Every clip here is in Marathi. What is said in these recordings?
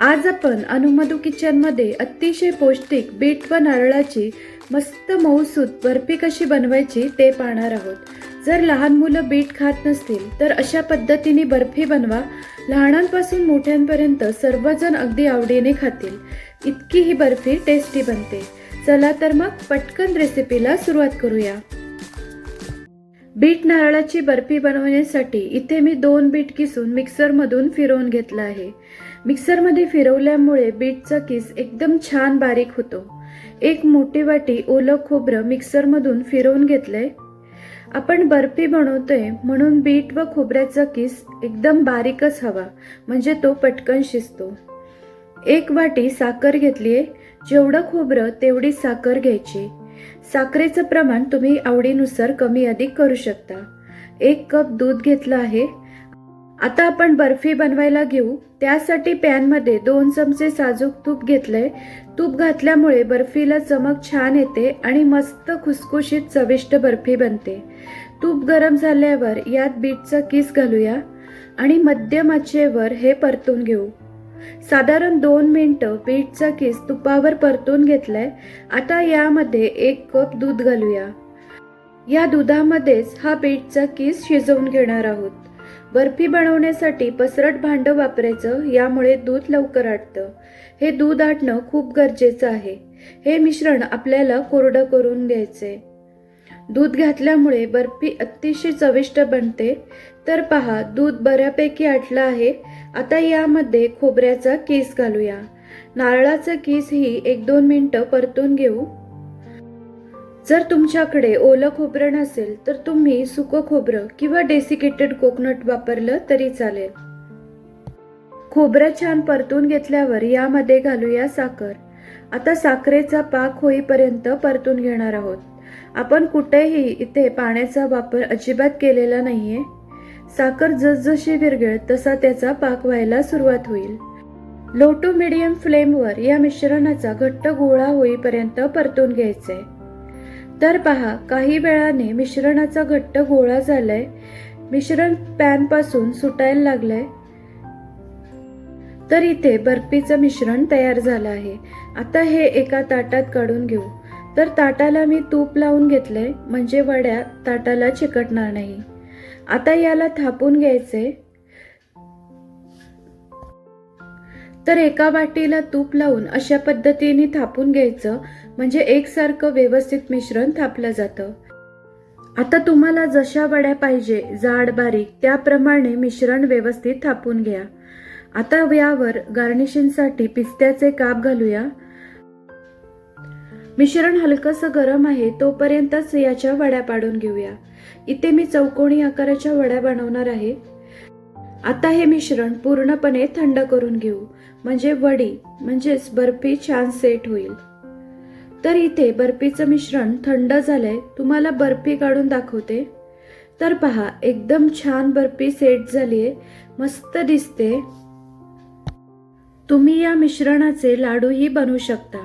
आज आपण अनुमधू किचनमध्ये अतिशय पौष्टिक बीट व नारळाची मस्त मऊसूत बर्फी कशी बनवायची ते पाहणार आहोत. जर लहान मुलं बीट खात नसतील तर अशा पद्धतीने बर्फी बनवा. लहानांपासून मोठ्यांपर्यंत सर्वजण अगदी आवडीने खातील. इतकी ही बर्फी टेस्टी बनते. चला तर मग पटकन रेसिपीला सुरुवात करूया. बीट नारळाची बर्फी बनवण्यासाठी इथे मी दोन बीट किसून मिक्सरमधून फिरवून घेतलं आहे. मिक्सरमध्ये फिरवल्यामुळे बीटचा किस एकदम छान बारीक होतो. एक मोठी वाटी ओलं खोबरं मिक्सरमधून फिरवून घेतलंय. आपण बर्फी बनवतोय म्हणून बीट व खोबऱ्याचा किस एकदम बारीकच हवा म्हणजे तो पटकन शिजतो. एक वाटी साखर घेतलीये. जेवढं खोबरं तेवढी साखर घ्यायची. साखरेचं प्रमाण तुम्ही आवडीनुसार कमी अधिक करू शकता. एक कप दूध घेतलं आहे. आता आपण बर्फी बनवायला घेऊ. त्यासाठी पॅनमध्ये दोन चमचे साजूक तूप घेतलंय. तूप घातल्यामुळे बर्फीला चमक छान येते आणि मस्त खुसखुशीत चविष्ट बर्फी बनते. तूप गरम झाल्यावर यात बीटचा किस घालूया? आणि मध्यम आचेवर हे परतून घेऊ. साधारण दोन मिनटं बीटचा किस तुपावर परतून घेतलाय. आता यामध्ये एक कप दूध घालूया. या दुधामध्येच हा बीटचा किस शिजवून घेणार आहोत. बर्फी बनवण्यासाठी पसरट भांडं वापरायचं यामुळे दूध लवकर आटतं. हे दूध आटणं खूप गरजेचं आहे. हे मिश्रण आपल्याला कोरडं करून घ्यायचे दूध घातल्यामुळे बर्फी अतिशय चविष्ट बनते. तर पहा दूध बऱ्यापैकी आटलं आहे. आता यामध्ये खोबऱ्याचा किस घालूया. नारळाचं किस ही एक दोन मिनटं परतून घेऊ. जर तुमच्याकडे ओलं खोबरं नसेल तर तुम्ही सुकं खोबरं किंवा डेसिकेटेड कोकोनट वापरलं तरी चालेल. खोबरं छान परतून घेतल्यावर यामध्ये घालूया साखर. आता साखरेचा पाक होईपर्यंत परतून घेणार आहोत. आपण कुठेही इथे पाण्याचा वापर अजिबात केलेला नाहीये. साखर जसजशी विरघळ तसा त्याचा पाक व्हायला सुरुवात होईल. लो टू मिडियम फ्लेमवर या मिश्रणाचा घट्ट गोळा होईपर्यंत परतून घ्यायचे. तर पहा काही वेळाने मिश्रणाचा घट्ट गोळा झालाय. मिश्रण पॅनपासून सुटायला लागलंय. तर इथे बर्फीचं मिश्रण तयार झालं आहे. आता हे एका ताटात काढून घेऊ. तर ताटाला मी तूप लावून घेतलंय म्हणजे वड्या ताटाला चिकटणार नाही. आता याला थापून घ्यायचे. तर एका वाटीला तूप लावून अशा पद्धतीने थापून घ्यायचं. म्हणजे एकसारखं व्यवस्थित मिश्रण थापलं जातं. आता तुम्हाला जशा वड्या पाहिजे जाड बारीक त्याप्रमाणे मिश्रण व्यवस्थित थापून घ्या. आता यावर गार्निशिंगसाठी पिस्त्याचे काप घालूया. मिश्रण हलकंसं गरम आहे तोपर्यंतच याच्या वड्या पाडून घेऊया. इथे मी चौकोनी आकाराच्या वड्या बनवणार आहे. आता हे मिश्रण पूर्णपणे थंड करून घेऊ. म्हणजे वडी म्हणजेच बर्फी छान सेट होईल. तर इथे बर्फीचं मिश्रण थंड झालंय. तुम्हाला बर्फी काढून दाखवते. तर पहा एकदम छान बर्फी सेट झालीये. मस्त दिसते. तुम्ही या मिश्रणाचे लाडूही बनवू शकता.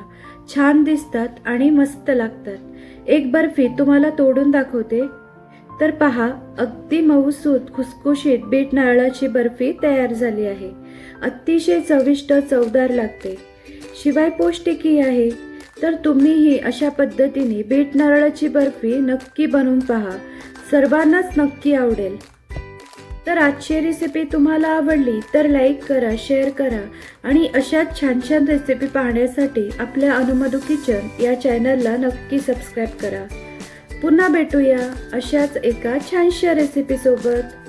छान दिसतात आणि मस्त लागतात. एक बर्फी तुम्हाला तोडून दाखवते. तर पहा अगदी मऊसूत खुसखुशीत बीट नारळाची बर्फी तयार झाली आहे. अतिशय चविष्ट चवदार लागते. शिवाय पौष्टिकही आहे. तर तुम्हीही अशा पद्धतीने बीट नारळाची बर्फी नक्की बनवून पहा. सर्वांनाच नक्की आवडेल. तर आजची रेसिपी तुम्हाला आवडली तर लाईक करा शेअर करा आणि अशाच छान छान रेसिपी पाहण्यासाठी आपल्या अनुमधू किचन या चॅनलला नक्की सबस्क्राईब करा. पुन्हा भेटूया अशाच एका छानशा रेसिपीसोबत